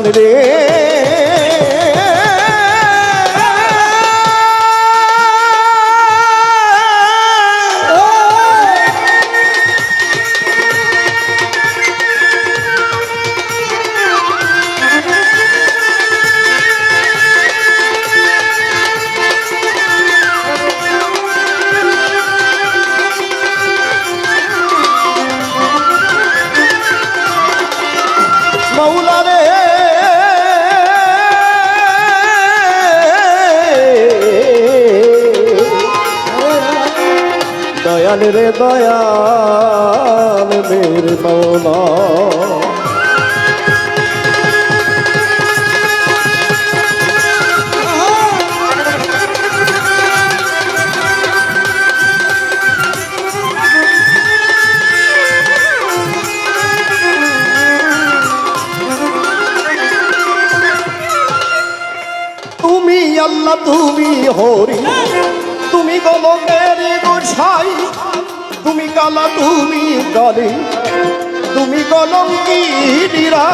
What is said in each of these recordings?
দয়াল রে দয়াল রে দয়াল মের মৌলা আল্লাহ তুমি হরি। তুমি গলকের গোসাই। তুমি কালা, তুমি কালি, তুমি কলঙ্কিরা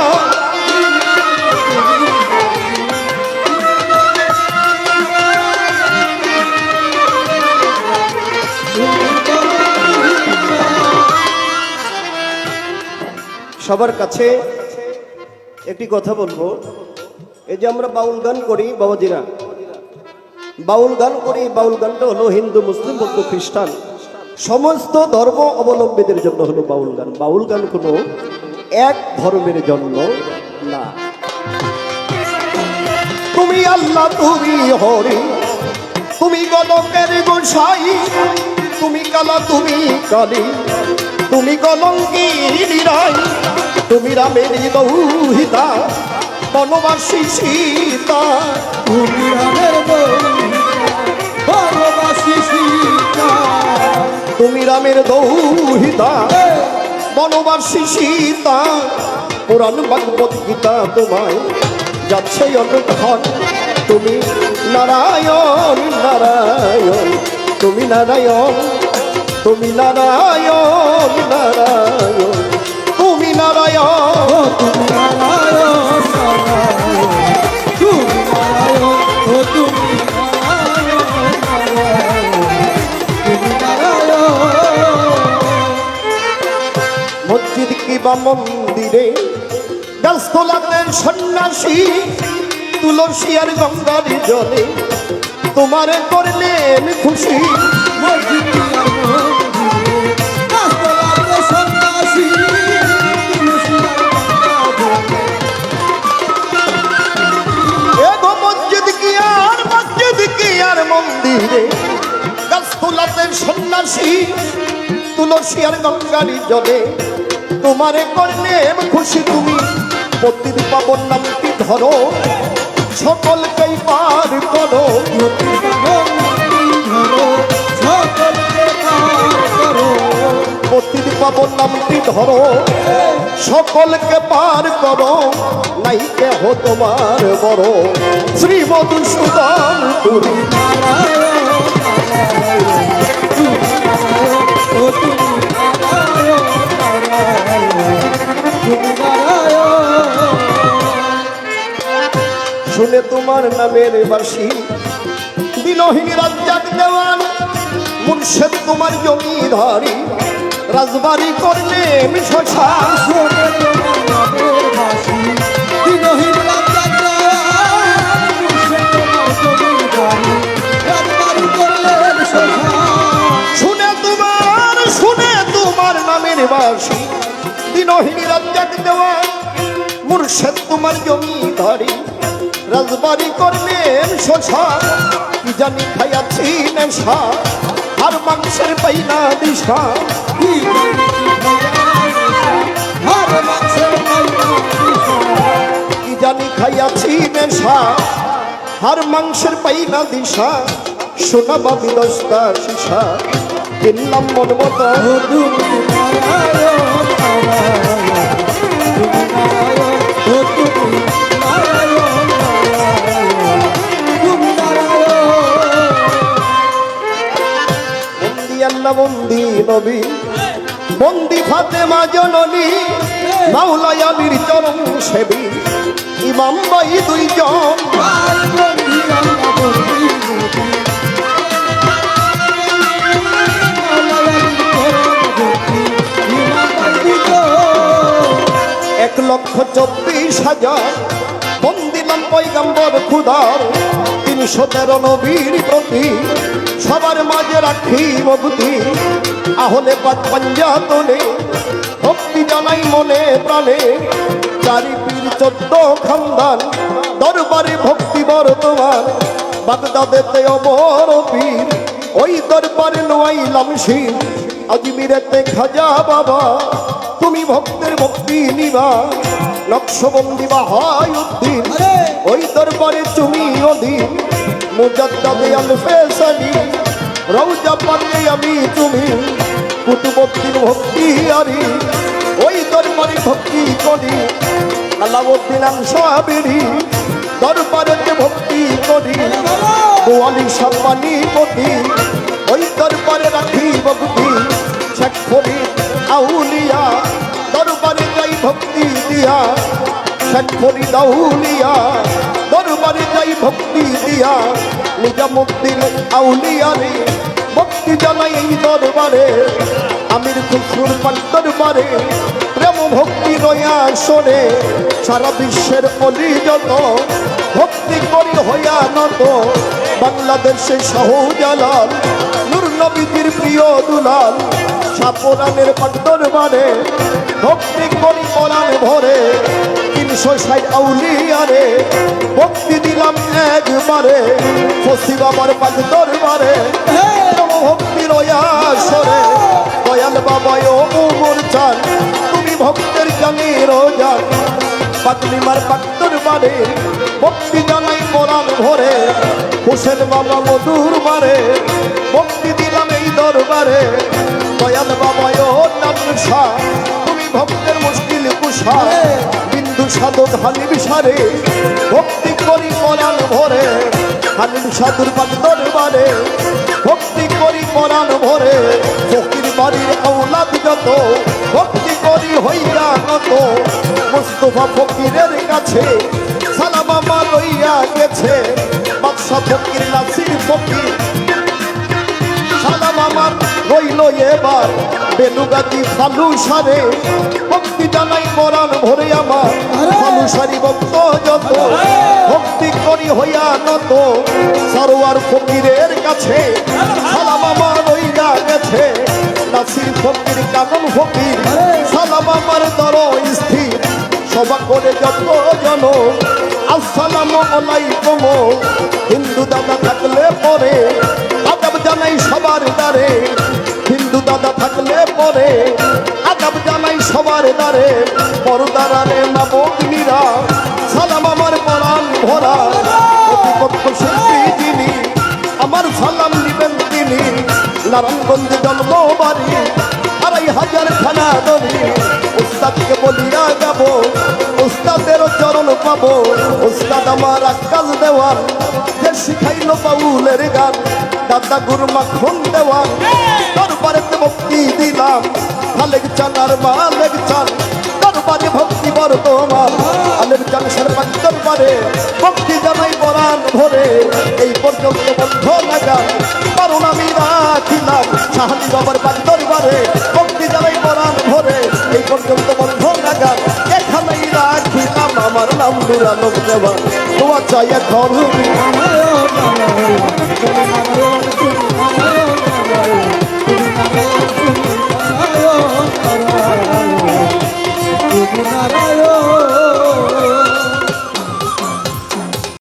সবার কাছে একটি কথা বলব। এই যে আমরা বাউল গান করি, বাবাজিরা। বাউল গান করি, বাউল গানটা হলো হিন্দু, মুসলিম, বৌদ্ধ, খ্রিস্টান। সমস্ত ধর্ম অবলম্বীদের জন্য হলো বাউল গান। বাউল গান কোনো এক ধর্মের জন্য না। তুমি আল্লাহ, তুমি হরি, তুমি গলকের গোসাই, তুমি কালা, তুমি কালী, তুমি কলঙ্কি নিরাই, তুমি রামের দৌহিতা বনবাসী সীতা, তুমি রামের তুমি রামের দৌহিতা, বনবাসী সীতা, পুরাণ ভাগবত গীতা তোমায় যাচ্ছে অনুক্ষণ তুমি নারায়ণ নারায়ণ, তুমি নারায়ণ তুমি নারায়ণ নারায়ণ, তুমি নারায়ণ। তুমি নারায়ণ। কিবা মন্দিরে ব্যস্ত লাগলেন সন্ন্যাসী তুলসী আর গঙ্গার জলে তোমার করলেন খুশি। সন্ন্যাসী তুলসী আর গঙ্গার জলে তোমারে করলেন খুশি তুমি? প্রতিদিন পাবন নামটি ধরো, সকলকেই পার করো। প্রতিদিন পাবন নামটি ধরো, সকলকে পার করো। নাই কেহ তোমার বড়। শ্রী মধুসূদন তুমি শুনে তোমার নামের বাসী বিনহিনী রাজ্জাক দেওয়ান মুর্শেদ তোমার জমিধারী। রাজবাড়ি শ্মশান শুনে তোমার শুনে তোমার নামের বাসী দিনহিনী রাজ্জাক দেওয়ান মুর্শেদ তোমার জমিধারী। রাজবাড়ি করলেন শ্মশান কি জানি খাইয়াছি নেশা আর মাংসের পাইনা দিশা। কি জানি খাইয়াছি নেশা আর মাংসের পাইনা দিশা। সোনা বাবি দশটা শিশা কিনলাম মন মতো আল্লাহ বন্দি নবী। বন্দি ফাতেমা জননী মাওলাই আলীর চরম সেবী। ইমাম বাই দুইজন। এক লক্ষ চব্বিশ হাজার। বন্দিলাম পৈগম্বর খুদার। তিনশো তেরো নবীর প্রতি। সবার মাঝে রাখি মুক্তি আহলে পাত পঞ্জাতনে ভক্তি জানাই মনে প্রাণে। চারি পীর চোদ্দ খানদান দরবারে ভক্তি বর্তমান বাগদাদেতে অমর পীর ওই দরবারে নোয়াইলাম শির। আজমিরেতে খাজা বাবা তুমি ভক্তের ভক্তি নিবা। নকশবন্দি বা হয় উদ্দিন ওই দরবারে তুমি অধীন মুজাদ্দাদে আল ফেসানি রৌজা পান্নে আমি তুমি কুতুবদ্দিন ভক্তি আরি ওই দরবারে ভক্তি করি, আলাউদ্দিন আনসাবিরি, দরবারেতে ভক্তি করি গোয়ালি সম্মানী পতি ওই দরবারে রাখি ভক্তি, শেখ ফরিদ আউলিয়া, দরবারে যাই ভক্তি দিয়া, শেখ ফরিদ আউলিয়া, দরবারে যাই ভক্তি নিজামুদ্দিন আউলিয়া রে ভক্তি জানাই দরবারে। আমির খুসরুর পাক দরবারে প্রেম ভক্তি রয়া শোনে। সারা বিশ্বের অলি যত, ভক্তি করি হইয়া নত। বাংলাদেশে শাহজালাল, নূর প্রিয় দুলাল। সাপরানের পাক দরবারে ভক্তি করি পরাণ ভরে। তিনশো ষাট আউলিয়ারে ভক্তি দিলাম একবারে ফসি বাবার পাক দরবারে। ভক্তি রয়া সরে, দয়াল বাবায় উমর চান, তুমি ভক্তের জানি রোজান পাতলিমার পাত্তর বারে ভক্তি জানাই পরাণ ভরে, হোসেন বাবা মধুর বারে, ভক্তি দিলাম এই দরবারে। দয়াল বাবায় কুষা সাধক হানি বিসারে ভক্তি করি পরাণ ভরে হানির সাধুর পাক দরবারে, ভক্তি করি পরাণ ভরে, ফকির বাড়ির আওলাদ যত, ভক্তি করি হইয়া নত মুস্তফা ফকিরের কাছে সালাম আমার লইয়া গেছে বাদশা ফকির, নাসির ফকির। সালাম আমার রইল এবার, বেলুগাতি ফালু সারে জানাই পরাণ ভরে আমার। ফালু সারি ভক্ত যত, ভক্তি করি হইয়া নত। সরোয়ার ফকিরের কাছে সালাম আমার রইয়া গেছে। নাসির ফকির, কানন ফকির, সালাম আমার দর স্থির। সভা করে যত জন, আসসালাম আলাইকুম। হিন্দু দাদা থাকলে পরে আদাব জানাই সবার দ্বারে। হিন্দু দাদা থাকলে পরে সবার দ্বারে, পরদারারে নাবগ্নিরা সালাম আমার পরাণ ভরা। প্রতিপক্ষ শিল্পী যিনি, আমার সালাম নিবেন তিনি। নারায়ণগঞ্জে জন্ম বাড়ি আড়াই হাজার খানা দরি উস্তাদকে বলিয়া যাব উস্তাদের চরণ পাবো। উস্তাদ আমার আকাশ দেওয়ান যে শিখাইল বাউলের গান। দাদা গুরু মাখন দেওয়ান দরবারেতে ভক্তি দিলাম। খালেক চান আর মালেক চান। দরবারে ভক্তি বর্তমান আলের চান সর্বাক দরবারে। ভক্তি জানাই বরান ভরে। এই পর্যন্ত বন্ধ লাগা কারণ আমি রাখিলাম সাহানি বাবার পাক দরবারে। ভক্তি জানাই বরান ভরে। এই পর্যন্ত বন্ধ লাগা এখানেই রাখিলাম আমার নাম দুরালো দেওয়া দোয়া চাই এখন।